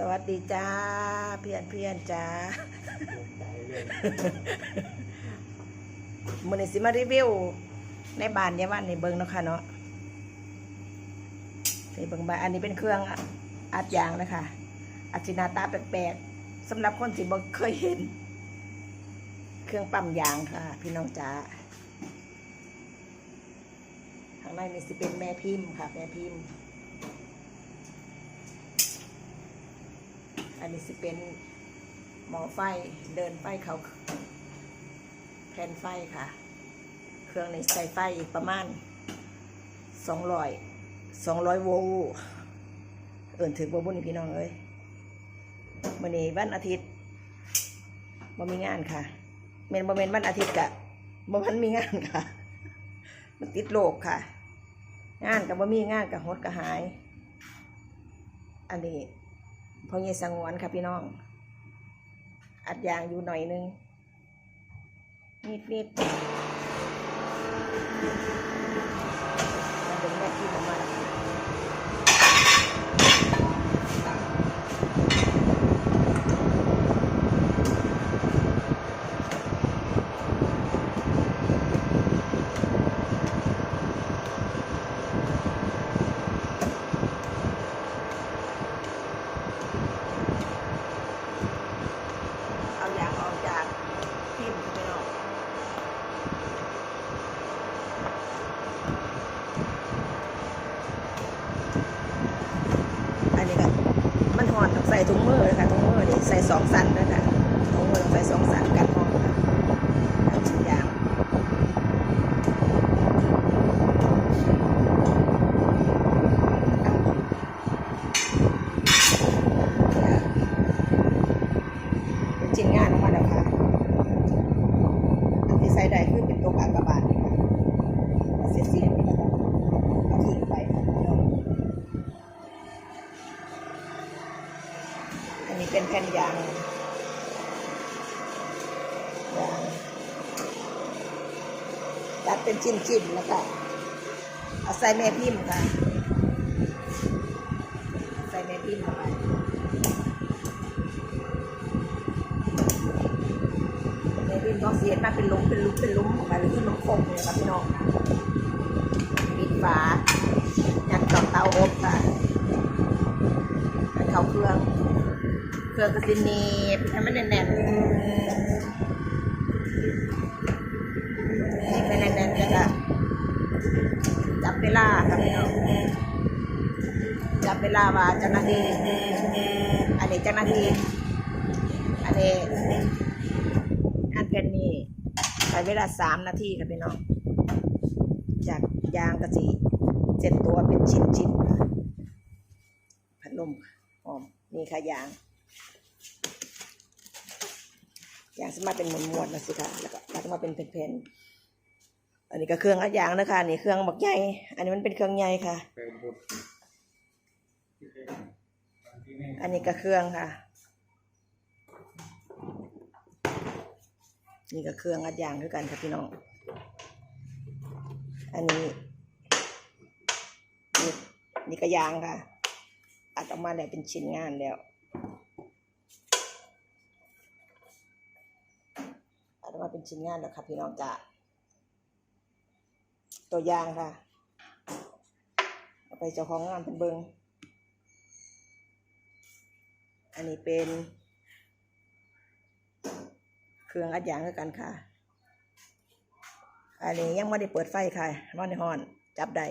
สวัสดีจ้า เพื่อนเพื่อนจ้ามือนี้สิมารีวิว ในบ้านเนี่ยวันในเบิงเนาะค่ะเนาะในเบิงบ้านอันนี้เป็นเครื่องอัดยางนะคะอัดสินาตาแปลกๆสำหรับคนที่บ่เคยเห็น เครื่องปั๊มยางค่ะ พี่น้องจ้าข้างในนี่สิเป็นแม่พิมพ์ค่ะ แม่พิมพ์ อันนี้สิเป็นหมอไฟเดินไฟเขาแผ่นไฟค่ะ เครื่องในใส่ไฟอีกประมาณสองร้อยสองร้อยโวลต์เอิ่นถึงบ่บุญพี่น้องเอ้ยวันนี้วันอาทิตย์บ่มีงานค่ะเมนบ่เมนวันอาทิตย์กะบ่มันมีงานค่ะ มันติดโรคค่ะ งานกับบ่มีงานกับฮดกับหาย อันนี้ พอเยสงวนค่ะพี่น้อง อัดยางอยู่หน่อยนึง นิดนิดมาดึงแม่ที่ออกมาแล้วค่ะเอายางออกจากพิมพ์ค่ะพี่น้อง อันนี้ก็มันหอนต้องใส่ถุงมือเลยค่ะถุงมือนี่ใส่สองสัน เป็นแผ่นยางยางตัดเป็นชิ้นๆแล้วก็เอาใส่แม่พิมพ์ค่ะ ใส่แม่พิมพ์เข้าไปแม่พิมพ์ก็เสียมาเป็นลุมเป็นลุมเป็นลุมออกมาหรือที่มันคงเลยค่ะพี่น้องปิดฝายัดกับเตาอบค่ะให้เข้าเครื่อง เครื่อกระสินนีบให้มันแน่นๆนี่ให้แน่นๆแล้วก็จับเวลาครับพี่น้องจับเวลาว่าเจ้าหน้าที่อันนี้เจ้าหน้าที่อันนี้อันเป็นนี่ใช้เวลาสามนาทีครับพี่น้องจากยางกระสีเจ็ดตัวเป็นชิ้นๆพัดลมหอมนี่ค่ะยาง อ ย่างสมาเป็นหมวดๆนะสิคะแล้วก็ตัดมาเป็นแผ่นๆอันนี้ก็เครื่องอัดยางนะคะนี่เครื่องบักใหญ่อันนี้มันเป็นเครื่องใหญ่ค่ะอันนี้ก็เครื่องค่ะ นี่ก็เครื่องอัดยางด้วยกันค่ะพี่น้อง อันนี้นี่นี่ก็ยางค่ะ อัดออกมาแล้วเป็นชิ้นงานแล้ว อันนี้มาเป็นชิ้นงานแล้วค่ะพี่น้องจ้าตัวอย่างค่ะ เอาไปเจ้าของงานเป็นเบิงอันนี้เป็น เครื่องอัดยางด้วยกันค่ะ อันนี้ยังไม่ได้เปิดไฟค่ะนอนในห้อน จับได้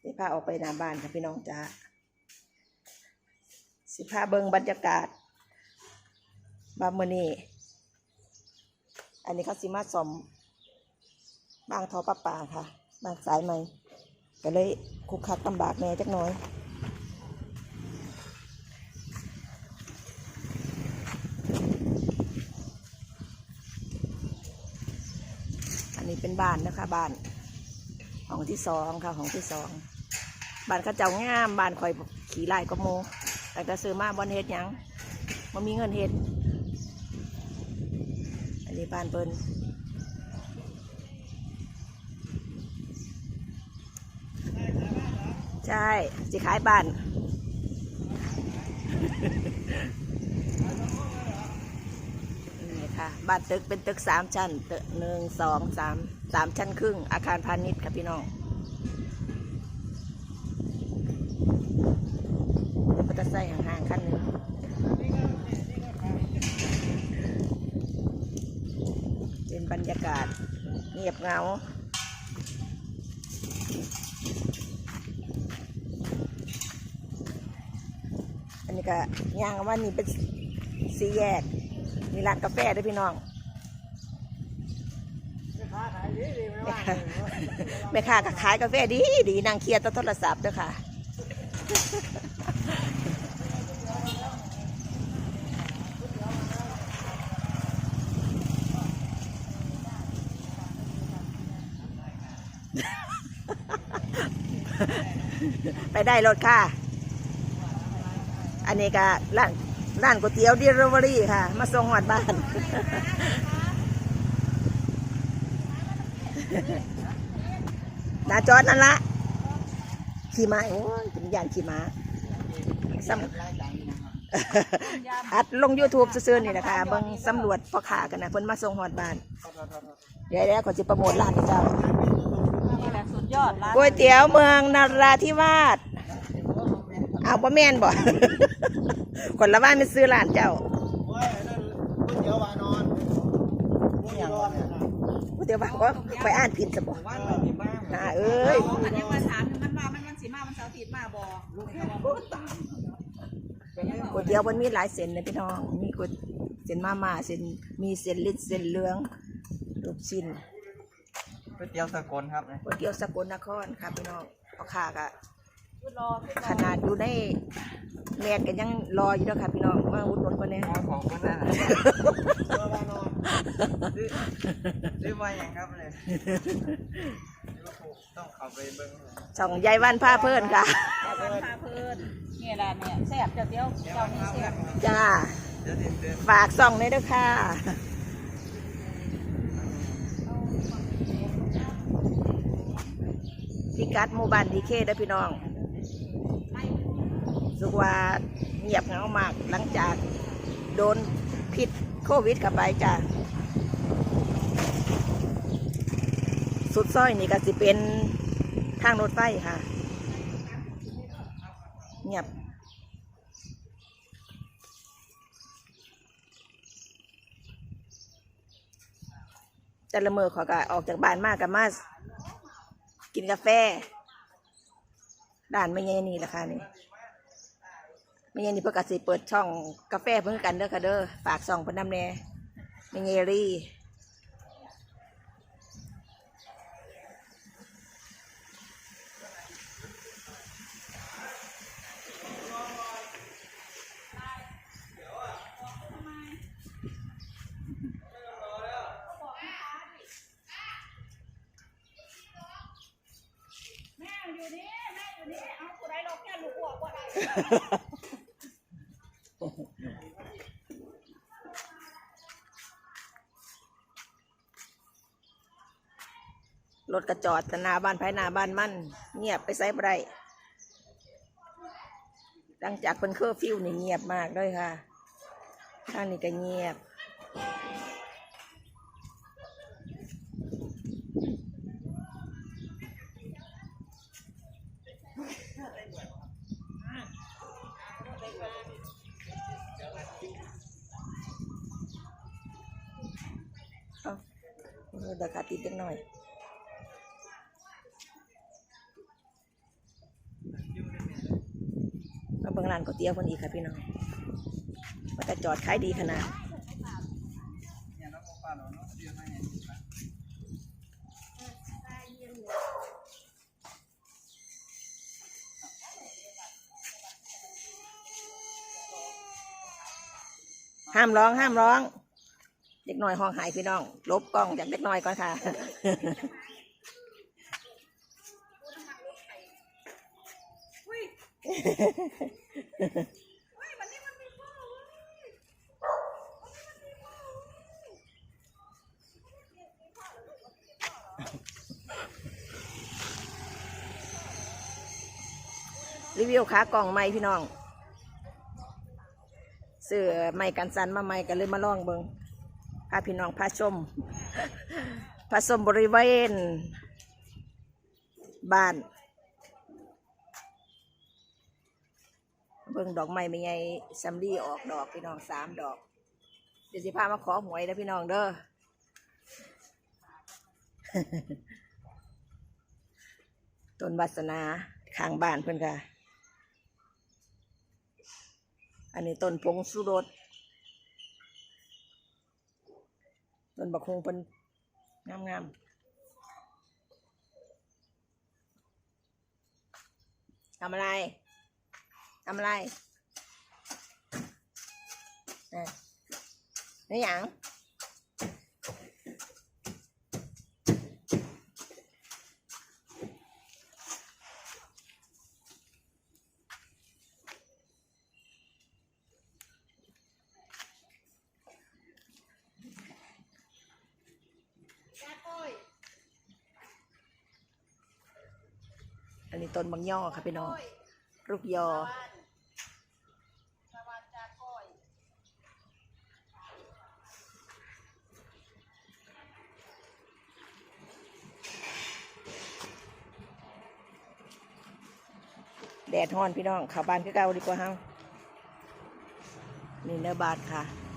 สิพาออกไปหน้าบ้านค่ะพี่น้องจ้าสิพาเบิงบรรยากาศ บามือนีอันนี้เขาสิมาสอมบางทอประปาค่ะ บางสายไหมก็เลยคุกคักลำบากแม่จักน้อยอันนี้เป็นบ้านนะคะบ้านห้องที่สองค่ะห้องที่สองบ้านข้าเจ้างามบ้านคอยขี่ไล่ก็โมแต่ก็ซื้อมาบอนเฮ็ดยังมันมีเงินเฮ็ด บ้านเปิ้นใช่สิขายบ้าน นี่ค่ะบ้านตึกเป็นตึกสามชั้นตึกหนึ่งสองสามสามชั้นครึ่ง อาคารพาณิชย์ค่ะพี่น้องรถมอเตอร์ไซค์ห่างๆคันหนึงเป็นบ รรยากาศ เงียบเงาอันนี้ก็ย่างว่านี่เป็นสีแยกมีร้านกาแฟด้วยพี่น้องแม่ค้าก็ขายกาแฟดีดีนางเคลียร์ตัวโทรศัพท์ด้วยค่ะ ไปได้รถค่ะ อันนี้ก็ร้านร้านก๋วยเตี๋ยวดิลิเวอรี่ค่ะ มาส่งหอดบ้านหนาจอดนั่นละขี่ม้าโอ้ยเป็นยานขี่ม้าซ้ำอัดลง YouTube ซื่อๆนี่นะคะเบิ่งสำรวจพ่อค้ากันนะเพิ่นมาส่งหอดบ้าน เดี๋ยวๆขอจิโปรโมทร้านให้เจ้า นี่แหละสุดยอดร้านก๋วยเตี๋ยวเมืองนาราธิวาส เอาบ่แม่นบ่คนละบ้านไม่ซื้อร้านเจ้าโอ้ยนั่นก๋วยเตี๋ยววานอนก๋วยเตี๋ยวรอดเนี่ยนะก๋วยเตี๋ยวบ้านก็ไปอ่านผิดซะบ่ว่านไปที่บ้านน่าเอ้ยอันนี้มาถามมันว่ามันมันสีมามันเสาร์อาทิตย์มาบ่ลูกแค่ว่าบ่ตามก๋วยเตี๋ยวมันมีหลายเส้นเลยพี่น้อง มีก๋วยเส้นมาม่าเส้นมีเส้นลิดเส้นเหลืองลูกชิ้นก๋วยเตี๋ยวสกลครับเนี่ยก๋วยเตี๋ยวสกลนครค่ะพี่น้องพ่อค้าก็คือรอคือร ขอนาดอยู่ในแมสก็ยังรออยู่เด้อค่ะพี่น้องมาอุดหนุนคนนี้ของคนนั้นวานอนซื้อซื้อมาอย่างครับเลยต้องเข้าไปเบิ้งช่องยายวันพาเพิ่นค่ะบ้านพาเพลินนี่แหละเนี่ยแซ่บเจ้าเดียวเจ้านี่แซ่บจ้าเดี๋ยวติดเดินฝากส่องเลยเด้อค่ะพิกัดหมู่บ้านดีเคเด้อพี่น้องรู้ สึกว่าเงียบเหงามากหลังจากโดนพิษโควิดกับไปจ้ะสุดซอยนี่ก็สิเป็นทางรถไฟค่ะ เงียบแต่ละมือขอก็ออกจากบ้านมากกับมากินกาแฟ ด่านไม่เยนี่แหละค่ะนี่ ม่เยนี่เพื่อกสิเปิดช่องกาแฟเพื่อกันเด้อค่ะเด้อฝากส่องเพนน้ำแน่ไม่เยรี่อยู่นี่แม่อยู่นี่เอาผู้ใดลงแค่ลูกอ้วกบ่ได้ ถกระจอดแต่หนาบ้านภายหนาบ้านมั่นเงียบไปไซบได้หลังจากเป็นเคอร์ฟิวนี่เงียบมากเลยค่ะทางนี้ก็เงียบเอาเอเดี๋ยวขาติดเล็กหน่อย มาเบิ่งร้านก๋วยเตี๋ยวคนอีกค่ะพี่น้องว่าจะจอดขายดีขนาดห้ามร้องห้ามร้อง เด็กน้อยห้องหายพี่น้อง ลบกล้องจากเด็กน้อยก่อนค่ะ รีวิวขากล่องใหม่พี่น้องซื้อไม้กันสันมาใหม่ก็เลยมาลองเบิงพาพี่น้องพาชมพาชมบริเวณบ้าน บิ่งดอกไม้ไม่ใหญ่สำลีออกดอกพี่น้องสามดอก เดี๋ยวสิพามาขอหวยนะพี่น้องเด้อต้นวาสนาข้างบ้านเพิ่อนค่ะ อันนี้ต้นพงสุรสต้นบักคงเพิ่นงามงามๆทำอะไร ทำอะไรอะนี่หยังอันนี้ต้นบางย่อค่ะพี่น้องลูกยอ แดดฮ้อนพี่น้องเข้าบ้านคือเก่าดีกว่าเฮานี่เนื้อบาทค่ะ